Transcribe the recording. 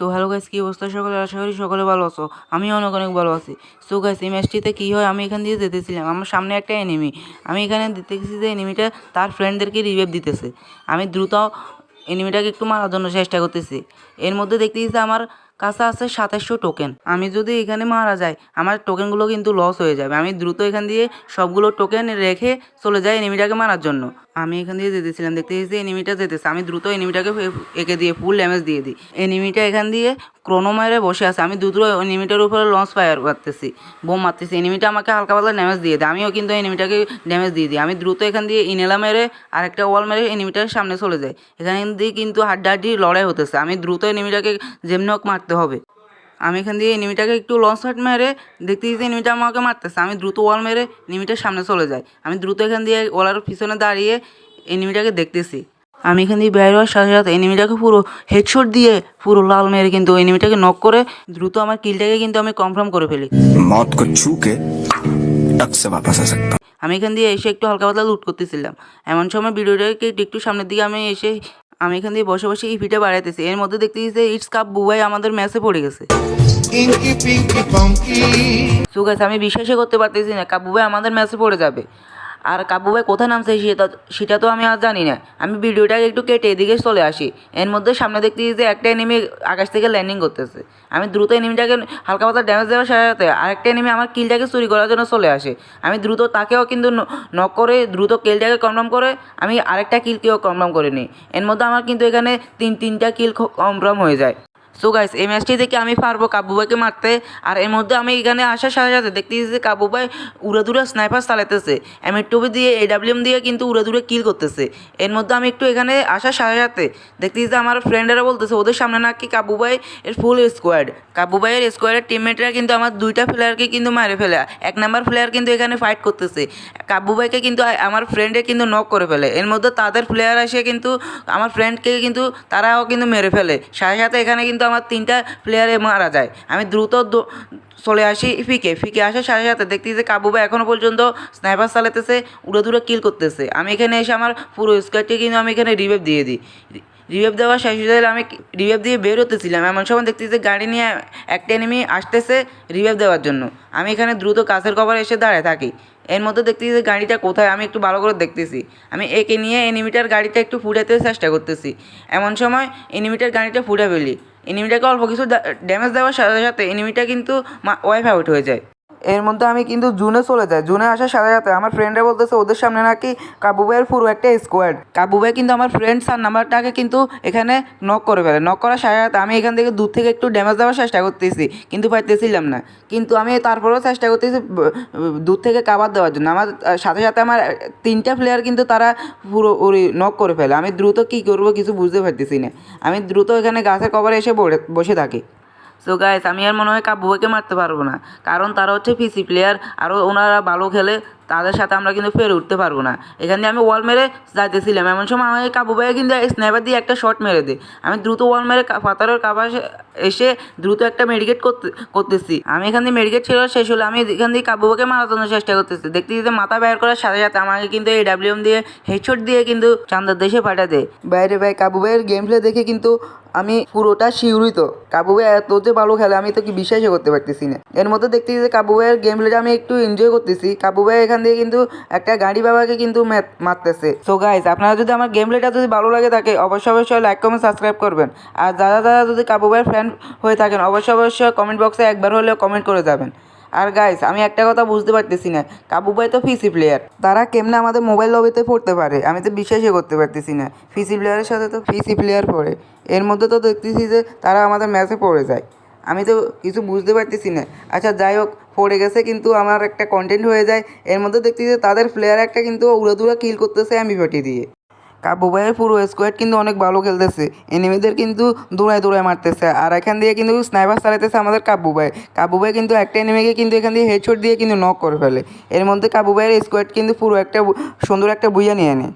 So hello guys কী অবস্থা সকলে? আশা করি সকলে ভালো আছো। আমি অনেক অনেক ভালো আছি। সো গাইস এই ম্যাচটিতে কী হয়? আমি এখান দিয়ে যেতেছিলাম। আমার সামনে একটা এনিমি আমি এখানে দেখতেছি যে এনিমিটা তার ফ্রেন্ডদেরকে রিভাইভ দিতেছে। আমি দ্রুত এনিমিটাকে একটু মারার জন্য চেষ্টা করতেছি। এর মধ্যে দেখতেছি যে আমার কাছে আছে সাতাশশো টোকেন আমি যদি এখানে মারা যাই, আমার টোকেনগুলো কিন্তু লস হয়ে যাবে। আমি দ্রুত এখান দিয়ে সবগুলো টোকেন রেখে চলে যাই এনিমিটাকে মারার জন্য। আমি এখান দিয়ে যেতেছিলাম দেখতে যে এনিমিটা যেতেছে। আমি দ্রুত এনিমিটাকে এঁকে দিয়ে ফুল ড্যামেজ দিয়ে দিই। এনিমিটা এখান দিয়ে ক্রোনো মারে বসে আছে। আমি দ্রুত এনিমিটার উপরে লঞ্চ ফায়ার করতেছি। বোম মারতেছি। এনিমিটা আমাকে হালকা পাতলা ড্যামেজ দিয়ে দেয়। আমিও কিন্তু এনিমিটাকে ড্যামেজ দিয়ে দিই। আমি দ্রুত এখান দিয়ে ইনেলা মেরে আরেকটা ওয়াল মেরে এনিমিটার সামনে চলে যাই। এখান দিয়ে কিন্তু হাড্ডাহাড্ডি লড়াই হতেছে। আমি দ্রুত এনিমিটাকে যেমনি হোক মারতে হবে। আমি এখান দিয়ে এনিমিটাকে একটু লং শট মেরে দেখতে দিতে এনিমিটা আমাকে মারতেছে। আমি দ্রুত ওয়াল মেরে এনিমিটার সামনে চলে যাই। আমি দ্রুত এখান দিয়ে ওয়ালার পিছনে দাঁড়িয়ে এনিমিটাকে দেখতেছি। আমি এখান দিয়ে বের হওয়ার সাথে সাথে এনিমিটাকে পুরো হেডশট দিয়ে পুরো লাল মেরে কিন্তু এনিমিটাকে নক করে দ্রুত আমার কিলটাকে কিন্তু আমি কনফার্ম করে ফেলি। আমি এখান দিয়ে এসে একটু হালকা পাতলা লুট করতেছিলাম। এমন সময় ভিডিওটাকে একটু সামনের দিকে আমি এসে আমি এখান দিয়ে বসে বসে এই ভিটা বাড়াইতেছি এর মধ্যে দেখতেছি যে ইটস কাপ বুবাই আমাদের মেসে পড়ে গেছে। সো আমি বিশ্বাসই করতে পারতেছি না কাপ বুবাই আমাদের ম্যাচে পড়ে যাবে। আর কাবু ভাই কোথায় নামছে সেটা সেটা তো আমি আর জানি না। আমি ভিডিওটাকে একটু কেটে এদিকে চলে আসি। এর মধ্যে সামনে দেখতেছি যে একটা এনিমি আকাশ থেকে ল্যান্ডিং করতেছে। আমি দ্রুত এনিমিটাকে হালকা পাতলা ড্যামেজ দেওয়ার সাথে সাথে আরেকটা এনিমি আমার কিলটাকে চুরি করার জন্য চলে আসে। আমি দ্রুত তাকেও কিন্তু নক করে দ্রুত কিলটাকে কনফার্ম করে আমি আরেকটা কিলকেও কনফার্ম করে নিই। এর মধ্যে আমার কিন্তু এখানে তিন তিনটা কিল কনফার্ম হয়ে যায়। সো গাইস এই ম্যাচটি থেকে আমি পারব কাবুবাইকে মারতে। আর এর মধ্যে আমি এখানে আসার সাথে সাথে দেখতেছি যে কাবুবাই উড়ে দূরে স্নাইপার চালাতেছে এম টুবি দিয়ে এডাব্লিউএম দিয়ে কিন্তু উড়ে দূরে কিল করতেছে। এর মধ্যে আমি একটু এখানে আসার সাথে সাথে দেখতেছি যে আমার ফ্রেন্ডেরা বলতেছে, ওদের সামনে নাকি কাবু ভাই এর ফুল স্কোয়াড কাবু ভাইয়ের স্কোয়াডের টিমমেটরা কিন্তু আমার দুইটা প্লেয়ারকে কিন্তু মারে ফেলে। এক নাম্বার প্লেয়ার কিন্তু এখানে ফাইট করতেছে। কাবু ভাইকে কিন্তু আমার ফ্রেন্ডে কিন্তু নক করে ফেলে। এর মধ্যে তাদের প্লেয়ার এসে কিন্তু আমার ফ্রেন্ডকে কিন্তু তারাও কিন্তু মেরে ফেলে। সাথে সাথে এখানে কিন্তু আমার তিনটা প্লেয়ারে মারা যায়। আমি দ্রুত চলে আসি ফিকে। ফিকে আসার সাথে সাথে দেখতেছি যে কাবু ভাই এখনও পর্যন্ত স্নাইপার চালাতেছে, উড়ে দূরে কিল করতেছে। আমি এখানে এসে আমার পুরো স্কোয়াডকে কিন্তু আমি এখানে রিভাইভ দিয়ে দিই। রিভাইভ দেওয়ার শেষ হয়ে আমি রিভাইভ দিয়ে বের হতেছিলাম এমন সময় দেখতেছি যে গাড়ি নিয়ে একটা এনিমি আসতেছে রিভাইভ দেওয়ার জন্য। আমি এখানে দ্রুত কাছের কভার এসে দাঁড়ায় থাকি। এর মধ্যে দেখতেছি যে গাড়িটা কোথায়, আমি একটু ভালো করে দেখতেছি। আমি একে নিয়ে এনিমিটার গাড়িটা একটু ফুটাতে চেষ্টা করতেছি। এমন সময় এনিমিটার গাড়িটা ফুটে ফেলি। এনিমিটাকে অল্প কিছু ড্যামেজ দেওয়ার সাথে সাথে এনিমিটা কিন্তু ওয়াইফ আউট হয়ে যায়। এর মধ্যে আমি কিন্তু জুনে চলে যাই। জুনে আসার সাথে সাথে আমার ফ্রেন্ডরা বলতেছে, ওদের সামনে নাকি কাবু ভাইয়ের পুরো একটা স্কোয়াড কাবু ভাই কিন্তু আমার ফ্রেন্ড স্যার নাম্বারটাকে কিন্তু এখানে নক করে ফেলে। নক করার সাথে সাথে আমি এখান থেকে দূর থেকে একটু ড্যামেজ দেওয়ার চেষ্টা করতেছি, কিন্তু পাইতেছিলাম না। কিন্তু আমি তারপরেও চেষ্টা করতেছি দূর থেকে কাবার দেওয়ার জন্য। আমার সাথে সাথে আমার তিনটা প্লেয়ার কিন্তু তারা পুরো নক করে ফেলে। আমি দ্রুত কী করব কিছু বুঝতে পারতেছি না। আমি দ্রুত এখানে গাছের কভারে এসে বসে থাকি। সো গাইস আমি আর মনে হয় কাব্যকে মারতে পারব না। কারণ তারা হচ্ছে পিসি প্লেয়ার আরও ওনারা ভালো খেলে তাদের সাথে আমরা কিন্তু ফের উঠতে পারব না। এখান আমি ওয়াল মেরে যাইতেছিলাম। এমন সময় আমাকে কাবু ভাইয়া কিন্তু স্ন্যাপার দিয়ে একটা শট মেরে দেয় আমি দ্রুত ওয়াল মেরে পাতারের কাবার এসে দ্রুত একটা মেডিকেট করতে করতেছি। আমি এখান দিয়ে মেডিকেট ছিল, শেষ হলে আমি এখান দিয়ে কাবু ভাইকে মারার চেষ্টা করতেছি। দেখতে যে মাথা বের করার সাথে সাথে আমাকে কিন্তু এই ডাব্লিউএম দিয়ে হেডশট দিয়ে কিন্তু চান্দার দেশে পাঠা দেয়। বাইরে ভাই, কাবু ভাইয়ের গেম প্লে দেখে কিন্তু আমি পুরোটা শিউরিত। কাবু ভাই, এত যে ভালো খেলে আমি তো কি বিশ্বাসই করতে পারতেছি না। এর মধ্যে দেখতে যে কাবু ভাইয়ের গেম প্লেটা আমি একটু এনজয় করতেছি। কাবু ভাই এখান থেকে কিন্তু একটা গাড়ি বাবাকে কিন্তু মারতেছে। সো গাইজ আপনারা যদি আমার গেম প্লেটা যদি ভালো লাগে থাকে, অবশ্যই অবশ্যই লাইক কমেন্ট সাবস্ক্রাইব করবেন। আর যারা যারা যদি কাবু ভাইয়ের ফ্যান হয়ে থাকেন, অবশ্যই অবশ্যই কমেন্ট বক্সে একবার হলেও কমেন্ট করে যাবেন। আর গাইস আমি একটা কথা বুঝতে পারতেছি না। কাবু ভাই তো ফিসি প্লেয়ার তারা কেমনে আমাদের মোবাইল লবিতে পড়তে পারে? আমি তো বিশ্বাসই করতে পারতেছি না। ফিসি প্লেয়ারের সাথে তো ফিসি প্লেয়ার পড়ে। এর মধ্যে তো দেখতেছি যে তারা আমাদের ম্যাচে পড়ে যায়। আমি তো কিছু বুঝতে পারতেছি না। আচ্ছা যাই হোক, পড়ে গেছে কিন্তু আমার একটা কন্টেন্ট হয়ে যায়। এর মধ্যে দেখতেছি যে তাদের প্লেয়ার একটা কিন্তু উড়াদুরা কিল করতেছে আমি ফেটে দিয়ে। কাবু ভাইয়ের পুরো স্কোয়াড কিন্তু অনেক ভালো খেলতেছে। এনিমিদের কিন্তু দৌড়ায় দৌড়ায় মারতেছে। আর এখান দিয়ে কিন্তু স্নাইপার চালাইতেছে আমাদের কাবু ভাই। কাবু ভাই কিন্তু একটা এনিমিকে কিন্তু এখান দিয়ে হেডশট দিয়ে কিন্তু নক করে ফেলে। এর মধ্যে কাবু ভাইয়ের স্কোয়াড কিন্তু পুরো একটা সুন্দর একটা বুইয়া নিয়ে নেয়